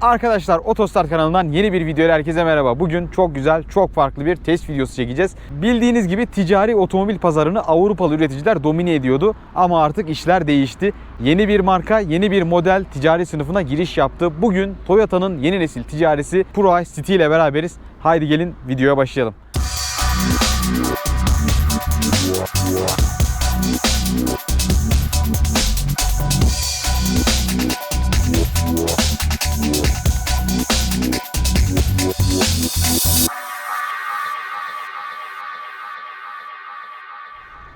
Arkadaşlar Otostart kanalından yeni bir videoyla herkese merhaba. Bugün çok güzel, çok farklı bir test videosu çekeceğiz. Bildiğiniz gibi ticari otomobil pazarını Avrupalı üreticiler domine ediyordu. Ama artık işler değişti. Yeni bir marka, yeni bir model ticari sınıfına giriş yaptı. Bugün Toyota'nın yeni nesil ticarisi Pro City ile beraberiz. Haydi gelin videoya başlayalım.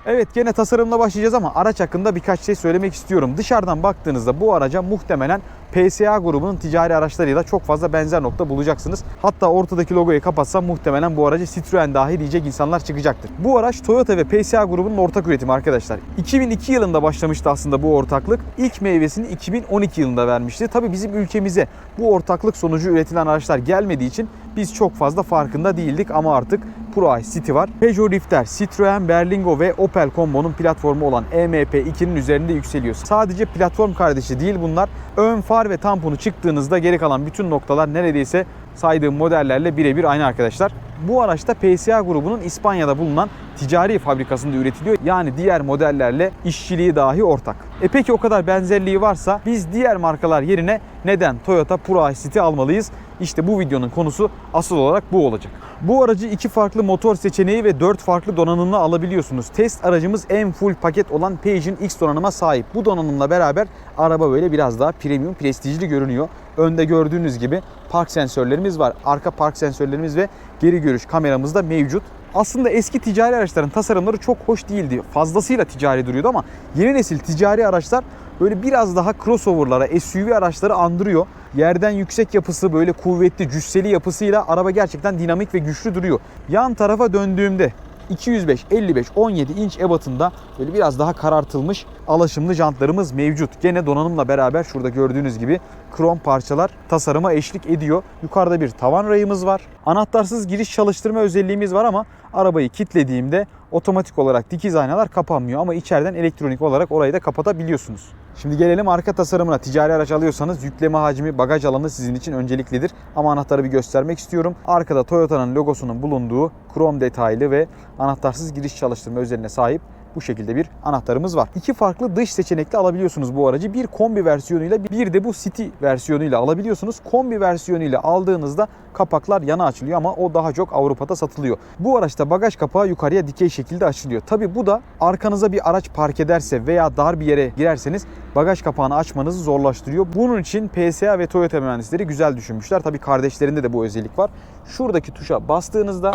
Evet gene tasarımla başlayacağız ama araç hakkında birkaç şey söylemek istiyorum. Dışarıdan baktığınızda bu araca muhtemelen PSA grubunun ticari araçlarıyla çok fazla benzer nokta bulacaksınız. Hatta ortadaki logoyu kapatsam muhtemelen bu aracı Citroen dahi diyecek insanlar çıkacaktır. Bu araç Toyota ve PSA grubunun ortak üretimi arkadaşlar. 2002 yılında başlamıştı aslında bu ortaklık. İlk meyvesini 2012 yılında vermişti. Tabi bizim ülkemize bu ortaklık sonucu üretilen araçlar gelmediği için biz çok fazla farkında değildik ama artık Pro City var. Peugeot Rifter, Citroen Berlingo ve Opel Combo'nun platformu olan E EMP2'nin üzerinde yükseliyor. Sadece platform kardeşi değil bunlar. Ön far ve tamponu çıktığınızda geri kalan bütün noktalar neredeyse saydığım modellerle birebir aynı arkadaşlar. Bu araçta PSA grubunun İspanya'da bulunan ticari fabrikasında üretiliyor. Yani diğer modellerle işçiliği dahi ortak. E peki o kadar benzerliği varsa biz diğer markalar yerine neden Toyota Pro City almalıyız? İşte bu videonun konusu asıl olarak bu olacak. Bu aracı iki farklı motor seçeneği ve dört farklı donanımla alabiliyorsunuz. Test aracımız en full paket olan Page'in X donanıma sahip. Bu donanımla beraber araba böyle biraz daha premium, prestijli görünüyor. Önde gördüğünüz gibi park sensörlerimiz var. Arka park sensörlerimiz ve geri görüş kameramız da mevcut. Aslında eski ticari araçların tasarımları çok hoş değildi. Fazlasıyla ticari duruyordu ama yeni nesil ticari araçlar böyle biraz daha crossover'lara, SUV araçları andırıyor. Yerden yüksek yapısı böyle kuvvetli, cüsseli yapısıyla araba gerçekten dinamik ve güçlü duruyor. Yan tarafa döndüğümde 205, 55, 17 inç ebatında böyle biraz daha karartılmış alaşımlı jantlarımız mevcut. Gene donanımla beraber şurada gördüğünüz gibi krom parçalar tasarıma eşlik ediyor. Yukarıda bir tavan rayımız var. Anahtarsız giriş çalıştırma özelliğimiz var ama arabayı kilitlediğimde otomatik olarak dikiz aynalar kapanmıyor ama içeriden elektronik olarak orayı da kapatabiliyorsunuz. Şimdi gelelim arka tasarımına. Ticari araç alıyorsanız yükleme hacmi, bagaj alanı sizin için önceliklidir. Ama anahtarı bir göstermek istiyorum. Arkada Toyota'nın logosunun bulunduğu krom detaylı ve anahtarsız giriş çalıştırma özelliğine sahip bu şekilde bir anahtarımız var. İki farklı dış seçenekle alabiliyorsunuz bu aracı. Bir kombi versiyonuyla bir de bu City versiyonuyla alabiliyorsunuz. Kombi versiyonuyla aldığınızda kapaklar yana açılıyor ama o daha çok Avrupa'da satılıyor. Bu araçta bagaj kapağı yukarıya dikey şekilde açılıyor. Tabi bu da arkanıza bir araç park ederse veya dar bir yere girerseniz bagaj kapağını açmanızı zorlaştırıyor. Bunun için PSA ve Toyota mühendisleri güzel düşünmüşler. Tabi kardeşlerinde de bu özellik var. Şuradaki tuşa bastığınızda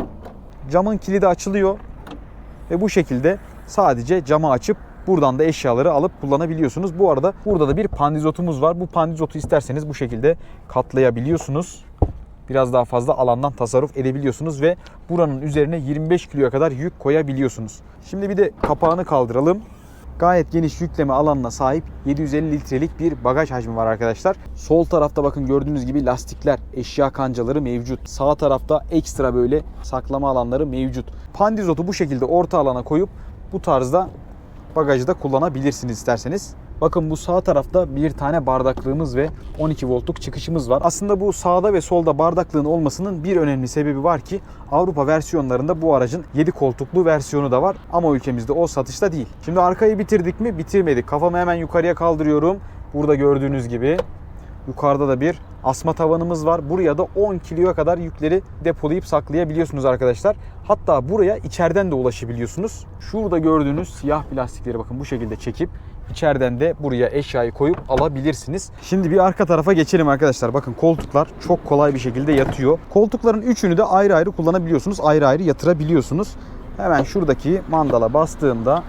camın kilidi açılıyor ve bu şekilde sadece camı açıp buradan da eşyaları alıp kullanabiliyorsunuz. Bu arada burada da bir pandizotumuz var. Bu pandizotu isterseniz bu şekilde katlayabiliyorsunuz. Biraz daha fazla alandan tasarruf edebiliyorsunuz ve buranın üzerine 25 kiloya kadar yük koyabiliyorsunuz. Şimdi bir de kapağını kaldıralım. Gayet geniş yükleme alanına sahip 750 litrelik bir bagaj hacmi var arkadaşlar. Sol tarafta bakın gördüğünüz gibi lastikler, eşya kancaları mevcut. Sağ tarafta ekstra böyle saklama alanları mevcut. Pandizotu bu şekilde orta alana koyup bu tarzda bagajı da kullanabilirsiniz isterseniz. Bakın bu sağ tarafta bir tane bardaklığımız ve 12 voltluk çıkışımız var. Aslında bu sağda ve solda bardaklığın olmasının bir önemli sebebi var ki Avrupa versiyonlarında bu aracın 7 koltuklu versiyonu da var ama ülkemizde o satışta değil. Şimdi arkayı bitirdik mi? Bitirmedik. Kafamı hemen yukarıya kaldırıyorum. Burada gördüğünüz gibi Yukarıda da bir asma tavanımız var. Buraya da 10 kiloya kadar yükleri depolayıp saklayabiliyorsunuz arkadaşlar. Hatta buraya içeriden de ulaşabiliyorsunuz. Şurada gördüğünüz siyah plastikleri bakın bu şekilde çekip içeriden de buraya eşyayı koyup alabilirsiniz. Şimdi bir arka tarafa geçelim arkadaşlar. Bakın koltuklar çok kolay bir şekilde yatıyor. Koltukların üçünü de ayrı ayrı kullanabiliyorsunuz. Ayrı ayrı yatırabiliyorsunuz. Hemen şuradaki mandala bastığımda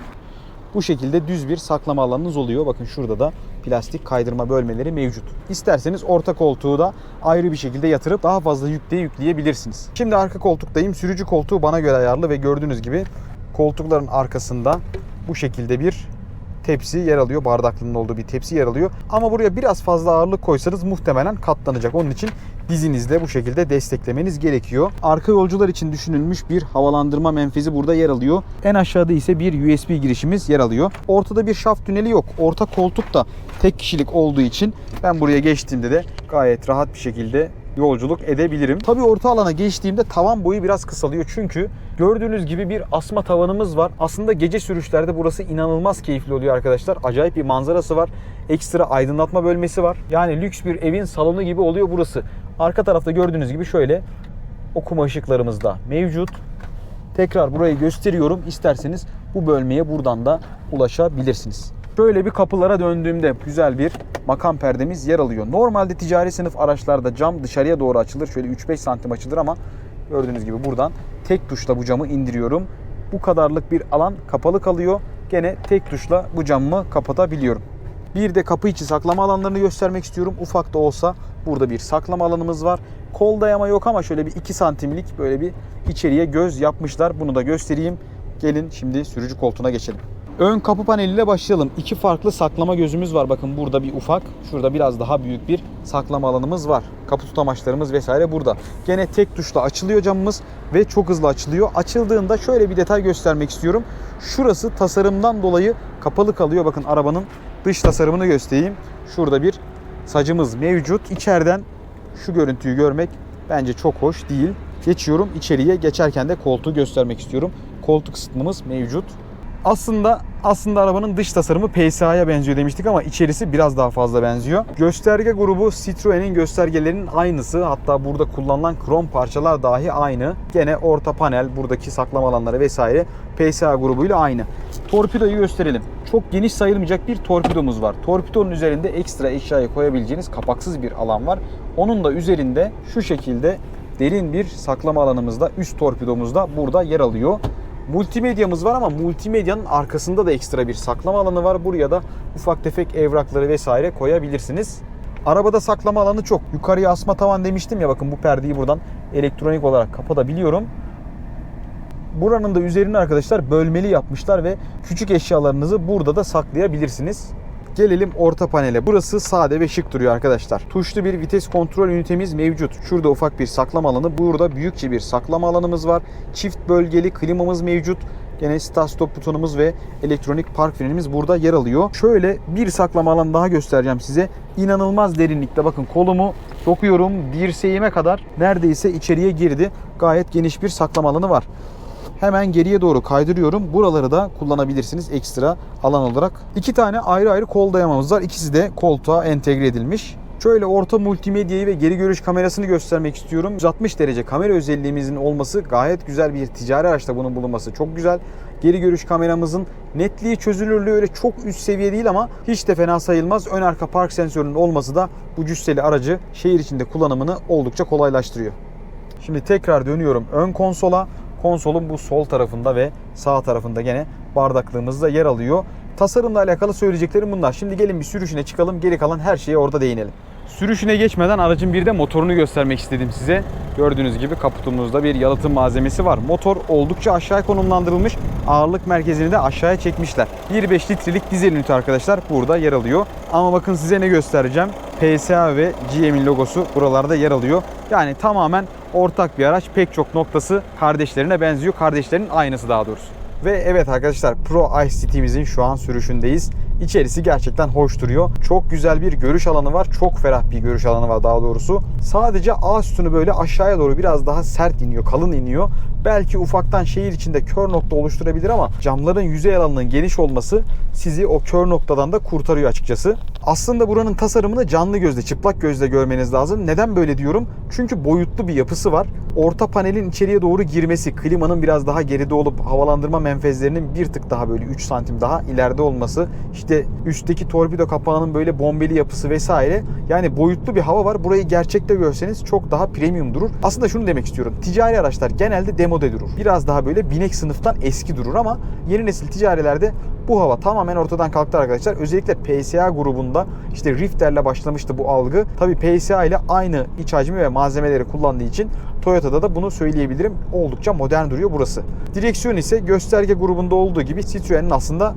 bu şekilde düz bir saklama alanınız oluyor. Bakın şurada da plastik kaydırma bölmeleri mevcut. İsterseniz orta koltuğu da ayrı bir şekilde yatırıp daha fazla yükle yükleyebilirsiniz. Şimdi arka koltuktayım. Sürücü koltuğu bana göre ayarlı ve gördüğünüz gibi koltukların arkasında bu şekilde bir tepsi yer alıyor. Bardaklının olduğu bir tepsi yer alıyor. Ama buraya biraz fazla ağırlık koysanız muhtemelen katlanacak. Onun için dizinizle bu şekilde desteklemeniz gerekiyor. Arka yolcular için düşünülmüş bir havalandırma menfezi burada yer alıyor. En aşağıda ise bir USB girişimiz yer alıyor. Ortada bir şaft tüneli yok. Orta koltuk da tek kişilik olduğu için ben buraya geçtiğimde de gayet rahat bir şekilde yolculuk edebilirim. Tabii orta alana geçtiğimde tavan boyu biraz kısalıyor. Çünkü gördüğünüz gibi bir asma tavanımız var. Aslında gece sürüşlerde burası inanılmaz keyifli oluyor arkadaşlar. Acayip bir manzarası var. Ekstra aydınlatma bölmesi var. Yani lüks bir evin salonu gibi oluyor burası. Arka tarafta gördüğünüz gibi şöyle okuma ışıklarımız da mevcut. Tekrar burayı gösteriyorum. İsterseniz bu bölmeye buradan da ulaşabilirsiniz. Şöyle bir kapılara döndüğümde güzel bir makam perdemiz yer alıyor. Normalde ticari sınıf araçlarda cam dışarıya doğru açılır. Şöyle 3-5 santim açılır ama gördüğünüz gibi buradan tek tuşla bu camı indiriyorum. Bu kadarlık bir alan kapalı kalıyor. Gene tek tuşla bu camımı kapatabiliyorum. Bir de kapı içi saklama alanlarını göstermek istiyorum. Ufak da olsa burada bir saklama alanımız var. Kol dayama yok ama şöyle bir 2 santimlik böyle bir içeriye göz yapmışlar. Bunu da göstereyim. Gelin şimdi sürücü koltuğuna geçelim. Ön kapı paneliyle başlayalım. İki farklı saklama gözümüz var. Bakın burada bir ufak, şurada biraz daha büyük bir saklama alanımız var. Kapı tutamaçlarımız vesaire burada. Gene tek tuşla açılıyor camımız ve çok hızlı açılıyor. Açıldığında şöyle bir detay göstermek istiyorum. Şurası tasarımdan dolayı kapalı kalıyor. Bakın arabanın dış tasarımını göstereyim. Şurada bir sacımız mevcut. İçeriden şu görüntüyü görmek bence çok hoş değil. Geçiyorum içeriye. Geçerken de koltuğu göstermek istiyorum. Koltuk ısıtmamız mevcut. Aslında aslında arabanın dış tasarımı PSA'ya benziyor demiştik ama içerisi biraz daha fazla benziyor. Gösterge grubu Citroen'in göstergelerinin aynısı. Hatta burada kullanılan krom parçalar dahi aynı. Gene orta panel, buradaki saklama alanları vesaire PSA grubuyla aynı. Torpidoyu gösterelim. Çok geniş sayılmayacak bir torpidomuz var. Torpidonun üzerinde ekstra eşyayı koyabileceğiniz kapaksız bir alan var. Onun da üzerinde şu şekilde derin bir saklama alanımız da üst torpidomuzda burada yer alıyor. Multimedyamız var ama multimedyanın arkasında da ekstra bir saklama alanı var. Buraya da ufak tefek evrakları vesaire koyabilirsiniz. Arabada saklama alanı çok. Yukarıya asma tavan demiştim ya bakın bu perdeyi buradan elektronik olarak kapatabiliyorum. Buranın da üzerini arkadaşlar bölmeli yapmışlar ve küçük eşyalarınızı burada da saklayabilirsiniz. Gelelim orta panele. Burası sade ve şık duruyor arkadaşlar. Tuşlu bir vites kontrol ünitemiz mevcut. Şurada ufak bir saklama alanı. Burada büyükçe bir saklama alanımız var. Çift bölgeli klimamız mevcut. Gene start stop butonumuz ve elektronik park frenimiz burada yer alıyor. Şöyle bir saklama alanı daha göstereceğim size. İnanılmaz derinlikte bakın kolumu sokuyorum dirseğime kadar neredeyse içeriye girdi. Gayet geniş bir saklama alanı var. Hemen geriye doğru kaydırıyorum. Buraları da kullanabilirsiniz ekstra alan olarak. İki tane ayrı ayrı kol dayamamız var. İkisi de koltuğa entegre edilmiş. Şöyle orta multimedyayı ve geri görüş kamerasını göstermek istiyorum. 160 derece kamera özelliğimizin olması gayet güzel bir ticari araçta bunun bulunması çok güzel. Geri görüş kameramızın netliği çözünürlüğü öyle çok üst seviye değil ama hiç de fena sayılmaz. Ön arka park sensörünün olması da bu cüsseli aracı şehir içinde kullanımını oldukça kolaylaştırıyor. Şimdi tekrar dönüyorum ön konsola. Konsolun bu sol tarafında ve sağ tarafında gene bardaklığımız da yer alıyor. Tasarımla alakalı söyleyeceklerim bunlar. Şimdi gelin bir sürüşüne çıkalım. Geri kalan her şeye orada değinelim. Sürüşüne geçmeden aracın bir de motorunu göstermek istedim size. Gördüğünüz gibi kaputumuzda bir yalıtım malzemesi var. Motor oldukça aşağı konumlandırılmış. Ağırlık merkezini de aşağıya çekmişler. 1.5 litrelik dizel ünite arkadaşlar burada yer alıyor. Ama bakın size ne göstereceğim. PSA ve GM'in logosu buralarda yer alıyor. Yani tamamen ortak bir araç. Pek çok noktası kardeşlerine benziyor. Kardeşlerin aynısı daha doğrusu. Ve evet arkadaşlar Pro Ice City'mizin şu an sürüşündeyiz. İçerisi gerçekten hoş duruyor. Çok güzel bir görüş alanı var. Çok ferah bir görüş alanı var daha doğrusu. Sadece A sütunu böyle aşağıya doğru biraz daha sert iniyor, kalın iniyor. Belki ufaktan şehir içinde kör nokta oluşturabilir ama camların yüzey alanının geniş olması sizi o kör noktadan da kurtarıyor açıkçası. Aslında buranın tasarımını canlı gözle, çıplak gözle görmeniz lazım. Neden böyle diyorum? Çünkü boyutlu bir yapısı var. Orta panelin içeriye doğru girmesi, klimanın biraz daha geride olup havalandırma menfezlerinin bir tık daha böyle 3 santim daha ileride olması, işte üstteki torpido kapağının böyle bombeli yapısı vesaire. Yani boyutlu bir hava var. Burayı gerçekte görseniz çok daha premium durur. Aslında şunu demek istiyorum. Ticari araçlar genelde demode durur. Biraz daha böyle binek sınıftan eski durur ama yeni nesil ticarilerde bu hava tamamen ortadan kalktı arkadaşlar. Özellikle PSA grubunda işte Rifter'le başlamıştı bu algı. Tabi PSA ile aynı iç hacmi ve malzemeleri kullandığı için Toyota'da da bunu söyleyebilirim. Oldukça modern duruyor burası. Direksiyon ise gösterge grubunda olduğu gibi Citroen'in aslında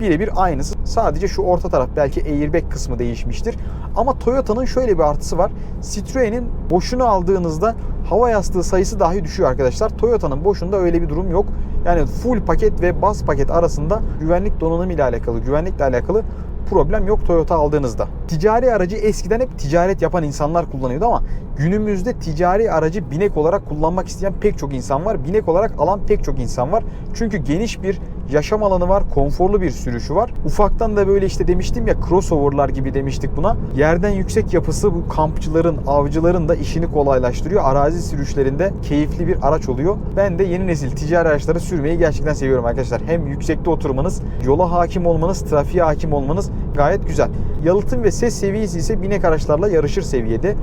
birebir aynısı. Sadece şu orta taraf belki airbag kısmı değişmiştir. Ama Toyota'nın şöyle bir artısı var. Citroen'in boşunu aldığınızda hava yastığı sayısı dahi düşüyor arkadaşlar. Toyota'nın boşunda öyle bir durum yok. Yani full paket ve bas paket arasında güvenlik donanımı ile alakalı, güvenlikle alakalı problem yok Toyota aldığınızda. Ticari aracı eskiden hep ticaret yapan insanlar kullanıyordu ama günümüzde ticari aracı binek olarak kullanmak isteyen pek çok insan var. Binek olarak alan pek çok insan var. Çünkü geniş bir yaşam alanı var, konforlu bir sürüşü var. Ufaktan da böyle işte demiştim ya crossoverlar gibi demiştik buna. Yerden yüksek yapısı bu kampçıların, avcıların da işini kolaylaştırıyor. Arazi sürüşlerinde keyifli bir araç oluyor. Ben de yeni nesil ticari araçları sürmeyi gerçekten seviyorum arkadaşlar. Hem yüksekte oturmanız, yola hakim olmanız, trafiğe hakim olmanız gayet güzel. Yalıtım ve ses seviyesi ise binek araçlarla yarışır seviyede.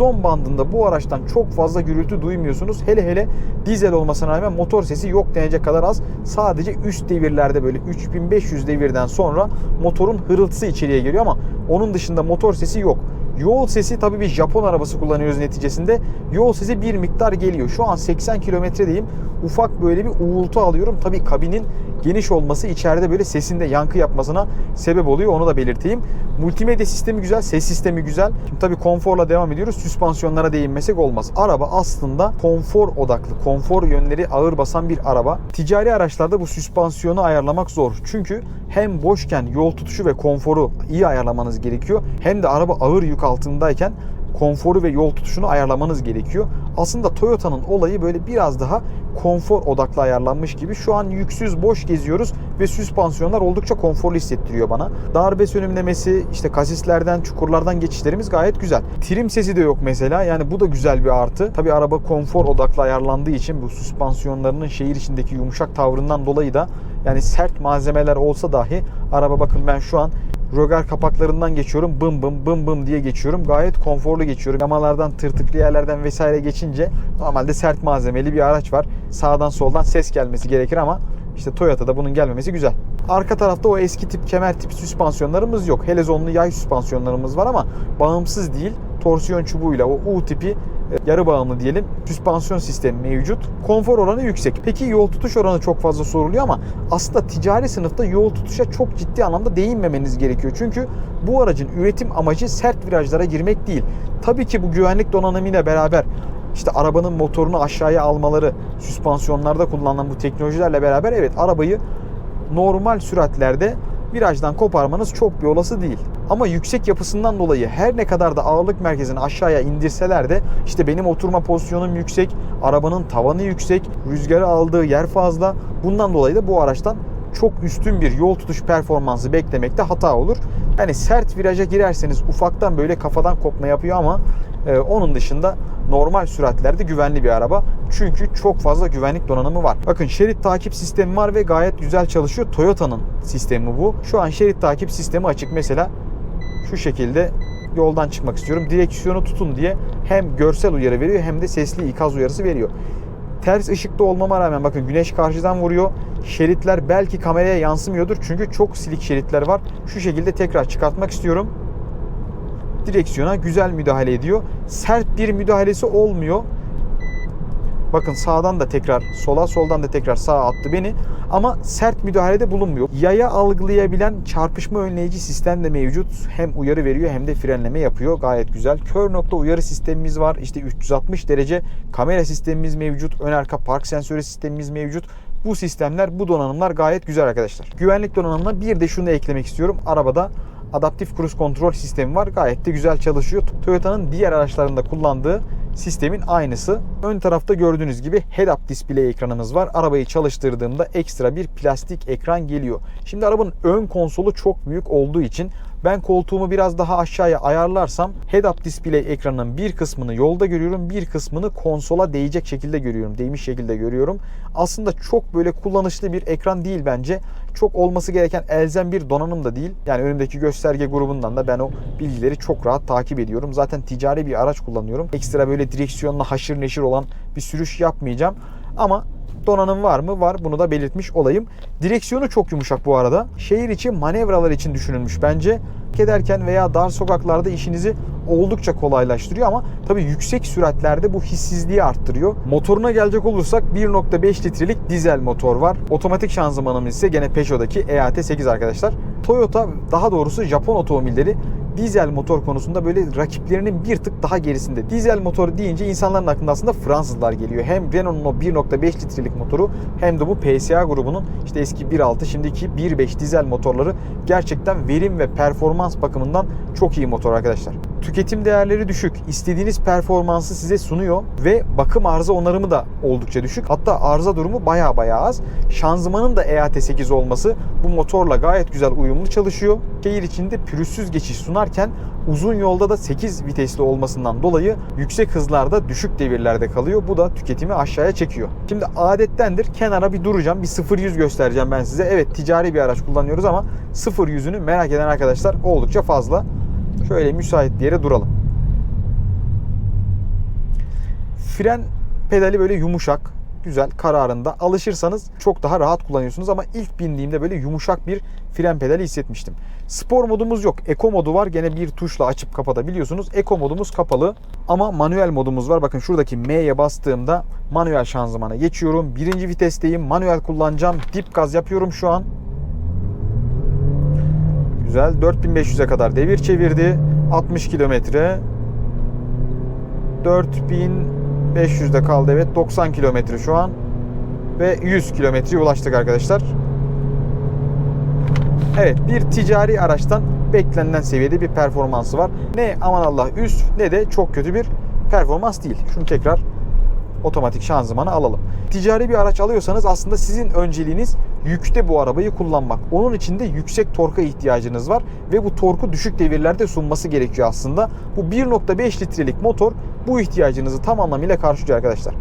100-110 bandında bu araçtan çok fazla gürültü duymuyorsunuz. Hele hele dizel olmasına rağmen motor sesi yok denecek kadar az. Sadece üst devirlerde böyle 3500 devirden sonra motorun hırıltısı içeriye geliyor ama onun dışında motor sesi yok. Yol sesi tabii bir Japon arabası kullanıyoruz neticesinde. Yol sesi bir miktar geliyor. Şu an 80 kilometredeyim. Ufak böyle bir uğultu alıyorum. Tabii kabinin geniş olması içeride böyle sesinde yankı yapmasına sebep oluyor. Onu da belirteyim. Multimedya sistemi güzel, ses sistemi güzel. Şimdi tabii konforla devam ediyoruz. Süspansiyonlara değinmesek olmaz. Araba aslında konfor odaklı, konfor yönleri ağır basan bir araba. Ticari araçlarda bu süspansiyonu ayarlamak zor. Çünkü hem boşken yol tutuşu ve konforu iyi ayarlamanız gerekiyor. Hem de araba ağır yük altındayken konforu ve yol tutuşunu ayarlamanız gerekiyor. Aslında Toyota'nın olayı böyle biraz daha konfor odaklı ayarlanmış gibi. Şu an yüksüz boş geziyoruz ve süspansiyonlar oldukça konforlu hissettiriyor bana. Darbe sönümlemesi, işte kasislerden, çukurlardan geçişlerimiz gayet güzel. Trim sesi de yok mesela. Yani bu da güzel bir artı. Tabi araba konfor odaklı ayarlandığı için bu süspansiyonlarının şehir içindeki yumuşak tavrından dolayı da yani sert malzemeler olsa dahi araba bakın ben şu an rögar kapaklarından geçiyorum. Bım bım bım bım diye geçiyorum. Gayet konforlu geçiyorum. Yamalardan, tırtıklı yerlerden vesaire geçince normalde sert malzemeli bir araç var. Sağdan soldan ses gelmesi gerekir ama işte Toyota'da bunun gelmemesi güzel. Arka tarafta o eski tip kemer tipi süspansiyonlarımız yok. Helezonlu yay süspansiyonlarımız var ama bağımsız değil. Torsiyon çubuğuyla o U tipi yarı bağımlı diyelim süspansiyon sistemi mevcut. Konfor oranı yüksek. Peki yol tutuş oranı çok fazla soruluyor ama aslında ticari sınıfta yol tutuşa çok ciddi anlamda değinmemeniz gerekiyor. Çünkü bu aracın üretim amacı sert virajlara girmek değil. Tabii ki bu güvenlik donanımıyla beraber işte arabanın motorunu aşağıya almaları, süspansiyonlarda kullanılan bu teknolojilerle beraber evet arabayı normal süratlerde virajdan koparmanız çok bir olası değil. Ama yüksek yapısından dolayı her ne kadar da ağırlık merkezini aşağıya indirseler de işte benim oturma pozisyonum yüksek, arabanın tavanı yüksek, rüzgarı aldığı yer fazla. Bundan dolayı da bu araçtan çok üstün bir yol tutuş performansı beklemekte hata olur. Yani sert viraja girerseniz ufaktan böyle kafadan kopma yapıyor ama e, onun dışında normal süratlerde güvenli bir araba. Çünkü çok fazla güvenlik donanımı var. Bakın şerit takip sistemi var ve gayet güzel çalışıyor. Toyota'nın sistemi bu. Şu an şerit takip sistemi açık. Mesela şu şekilde yoldan çıkmak istiyorum. Direksiyonu tutun diye hem görsel uyarı veriyor hem de sesli ikaz uyarısı veriyor. Ters ışıkta olmama rağmen bakın güneş karşıdan vuruyor. Şeritler belki kameraya yansımıyordur çünkü çok silik şeritler var. Şu şekilde tekrar çıkartmak istiyorum. Direksiyona güzel müdahale ediyor. Sert bir müdahalesi olmuyor. Bakın sağdan da tekrar sola, soldan da tekrar sağa attı beni. Ama sert müdahalede bulunmuyor. Yaya algılayabilen çarpışma önleyici sistem de mevcut. Hem uyarı veriyor hem de frenleme yapıyor. Gayet güzel. Kör nokta uyarı sistemimiz var. İşte 360 derece kamera sistemimiz mevcut. Ön arka park sensörü sistemimiz mevcut. Bu sistemler, bu donanımlar gayet güzel arkadaşlar. Güvenlik donanımına bir de şunu eklemek istiyorum. Arabada adaptif cruise kontrol sistemi var. Gayet de güzel çalışıyor. Toyota'nın diğer araçlarında kullandığı sistemin aynısı. Ön tarafta gördüğünüz gibi head-up display ekranımız var. Arabayı çalıştırdığımda ekstra bir plastik ekran geliyor. Şimdi arabanın ön konsolu çok büyük olduğu için ben koltuğumu biraz daha aşağıya ayarlarsam head-up display ekranının bir kısmını yolda görüyorum, bir kısmını konsola değecek şekilde görüyorum, değmiş şekilde görüyorum. Aslında çok böyle kullanışlı bir ekran değil bence. Çok olması gereken elzem bir donanım da değil. Yani önümdeki gösterge grubundan da ben o bilgileri çok rahat takip ediyorum. Zaten ticari bir araç kullanıyorum. Ekstra böyle direksiyonla haşır neşir olan bir sürüş yapmayacağım. Ama Donanım var mı? Var. Bunu da belirtmiş olayım. Direksiyonu çok yumuşak bu arada. Şehir içi manevralar için düşünülmüş bence. Ederken veya dar sokaklarda işinizi oldukça kolaylaştırıyor ama tabii yüksek süratlerde bu hissizliği arttırıyor. Motoruna gelecek olursak 1.5 litrelik dizel motor var. Otomatik şanzımanımız ise gene Peugeot'daki EAT8 arkadaşlar. Toyota daha doğrusu Japon otomobilleri dizel motor konusunda böyle rakiplerinin bir tık daha gerisinde. Dizel motor deyince insanların aklında aslında Fransızlar geliyor. Hem Renault'un o 1.5 litrelik motoru hem de bu PSA grubunun işte eski 1.6 şimdiki 1.5 dizel motorları gerçekten verim ve performans bakımından çok iyi motor arkadaşlar. Tüketim değerleri düşük. istediğiniz performansı size sunuyor ve bakım arıza onarımı da oldukça düşük. Hatta arıza durumu baya baya az. Şanzımanın da EAT8 olması bu motorla gayet güzel uyumlu çalışıyor. Şehir içinde pürüzsüz geçiş sunarken uzun yolda da 8 vitesli olmasından dolayı yüksek hızlarda düşük devirlerde kalıyor. Bu da tüketimi aşağıya çekiyor. Şimdi adettendir kenara bir duracağım. Bir 0-100 göstereceğim ben size. Evet ticari bir araç kullanıyoruz ama 0-100'ünü merak eden arkadaşlar oldukça fazla. Şöyle müsait bir yere duralım. Fren pedali böyle yumuşak, güzel kararında. Alışırsanız çok daha rahat kullanıyorsunuz ama ilk bindiğimde böyle yumuşak bir fren pedali hissetmiştim. Spor modumuz yok. Eko modu var. Gene bir tuşla açıp kapatabiliyorsunuz. Eko modumuz kapalı ama manuel modumuz var. Bakın şuradaki M'ye bastığımda manuel şanzımana geçiyorum. Birinci vitesteyim. Manuel kullanacağım. Dip gaz yapıyorum şu an. Güzel. 4500'e kadar devir çevirdi. 60 kilometre. 4500'de kaldı evet. 90 kilometre şu an. Ve 100 kilometreye ulaştık arkadaşlar. Evet bir ticari araçtan beklenilen seviyede bir performansı var. Ne aman Allah üst ne de çok kötü bir performans değil. Şunu tekrar otomatik şanzımanı alalım. Ticari bir araç alıyorsanız aslında sizin önceliğiniz yükte bu arabayı kullanmak. Onun için de yüksek torka ihtiyacınız var ve bu torku düşük devirlerde sunması gerekiyor aslında. Bu 1.5 litrelik motor bu ihtiyacınızı tam anlamıyla karşılıyor arkadaşlar.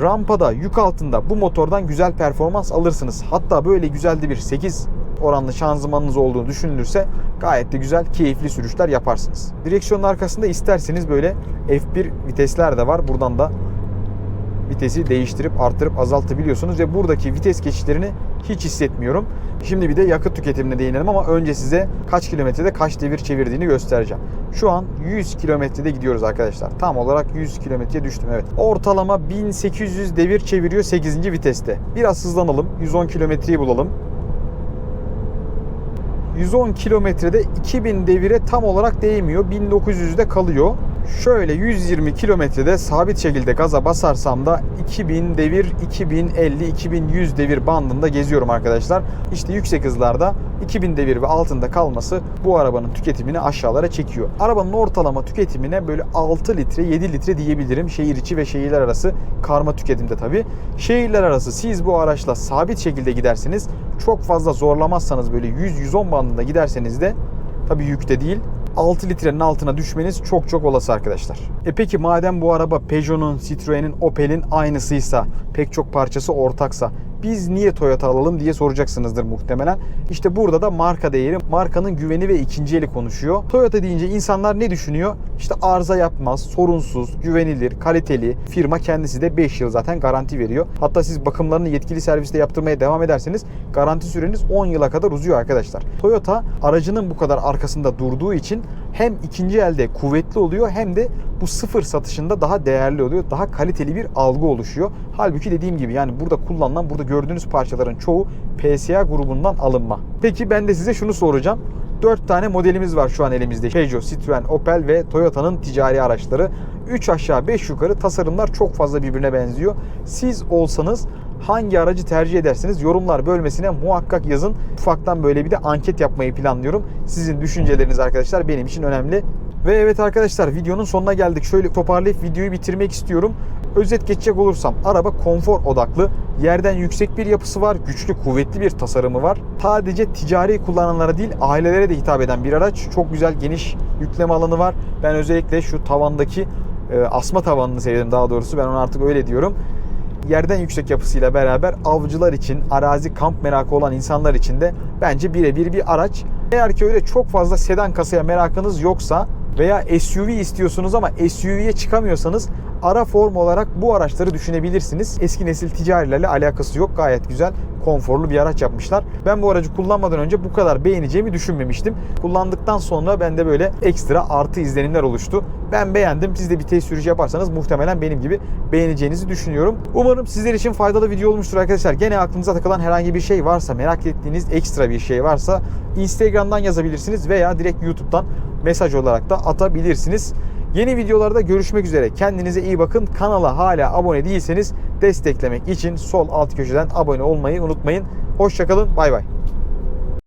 Rampada, yük altında bu motordan güzel performans alırsınız. Hatta böyle güzel de bir 8 oranlı şanzımanınız olduğunu düşünülürse gayet de güzel, keyifli sürüşler yaparsınız. Direksiyonun arkasında isterseniz böyle F1 vitesler de var. Buradan da vitesi değiştirip artırıp azaltabiliyorsunuz ve buradaki vites geçişlerini hiç hissetmiyorum. Şimdi bir de yakıt tüketimine değinelim ama önce size kaç kilometrede kaç devir çevirdiğini göstereceğim. Şu an 100 kilometrede gidiyoruz arkadaşlar. Tam olarak 100 kilometreye düştüm evet. Ortalama 1800 devir çeviriyor 8. viteste. Biraz hızlanalım. 110 kilometreyi bulalım. 110 kilometrede 2000 devire tam olarak değmiyor. 1900'de kalıyor. Şöyle 120 kilometrede sabit şekilde gaza basarsam da 2000 devir, 2050, 2100 devir bandında geziyorum arkadaşlar. İşte yüksek hızlarda 2000 devir ve altında kalması bu arabanın tüketimini aşağılara çekiyor. Arabanın ortalama tüketimine böyle 6 litre, 7 litre diyebilirim. Şehir içi ve şehirler arası karma tüketimde tabii. Şehirler arası siz bu araçla sabit şekilde giderseniz çok fazla zorlamazsanız böyle 100-110 bandında giderseniz de tabii yükte değil 6 litrenin altına düşmeniz çok çok olası arkadaşlar. E peki madem bu araba Peugeot'un, Citroen'in, Opel'in aynısıysa, pek çok parçası ortaksa biz niye Toyota alalım diye soracaksınızdır muhtemelen. İşte burada da marka değeri, markanın güveni ve ikinci eli konuşuyor. Toyota deyince insanlar ne düşünüyor? İşte arıza yapmaz, sorunsuz, güvenilir, kaliteli. Firma kendisi de 5 yıl zaten garanti veriyor. Hatta siz bakımlarını yetkili serviste yaptırmaya devam ederseniz garanti süreniz 10 yıla kadar uzuyor arkadaşlar. Toyota aracının bu kadar arkasında durduğu için hem ikinci elde kuvvetli oluyor hem de bu sıfır satışında daha değerli oluyor. Daha kaliteli bir algı oluşuyor. Halbuki dediğim gibi yani burada kullanılan, burada gördüğünüz parçaların çoğu PSA grubundan alınma. Peki ben de size şunu soracağım. 4 tane modelimiz var şu an elimizde. Peugeot, Citroen, Opel ve Toyota'nın ticari araçları. 3 aşağı 5 yukarı tasarımlar çok fazla birbirine benziyor. Siz olsanız hangi aracı tercih edersiniz yorumlar bölmesine muhakkak yazın. Ufaktan böyle bir de anket yapmayı planlıyorum. Sizin düşünceleriniz arkadaşlar benim için önemli. Ve evet arkadaşlar videonun sonuna geldik. Şöyle toparlayıp videoyu bitirmek istiyorum. Özet geçecek olursam araba konfor odaklı. Yerden yüksek bir yapısı var. Güçlü, kuvvetli bir tasarımı var. Sadece ticari kullananlara değil ailelere de hitap eden bir araç. Çok güzel geniş yükleme alanı var. Ben özellikle şu tavandaki e, asma tavanını sevdim daha doğrusu. Ben onu artık öyle diyorum yerden yüksek yapısıyla beraber avcılar için, arazi kamp merakı olan insanlar için de bence birebir bir araç. Eğer ki öyle çok fazla sedan kasaya merakınız yoksa veya SUV istiyorsunuz ama SUV'ye çıkamıyorsanız ara form olarak bu araçları düşünebilirsiniz. Eski nesil ticarilerle alakası yok. Gayet güzel, konforlu bir araç yapmışlar. Ben bu aracı kullanmadan önce bu kadar beğeneceğimi düşünmemiştim. Kullandıktan sonra bende böyle ekstra artı izlenimler oluştu. Ben beğendim. Siz de bir test sürücü yaparsanız muhtemelen benim gibi beğeneceğinizi düşünüyorum. Umarım sizler için faydalı video olmuştur arkadaşlar. Gene aklınıza takılan herhangi bir şey varsa, merak ettiğiniz ekstra bir şey varsa Instagram'dan yazabilirsiniz veya direkt YouTube'dan mesaj olarak da atabilirsiniz. Yeni videolarda görüşmek üzere. Kendinize iyi bakın. Kanala hala abone değilseniz desteklemek için sol alt köşeden abone olmayı unutmayın. Hoşçakalın. Bay bay.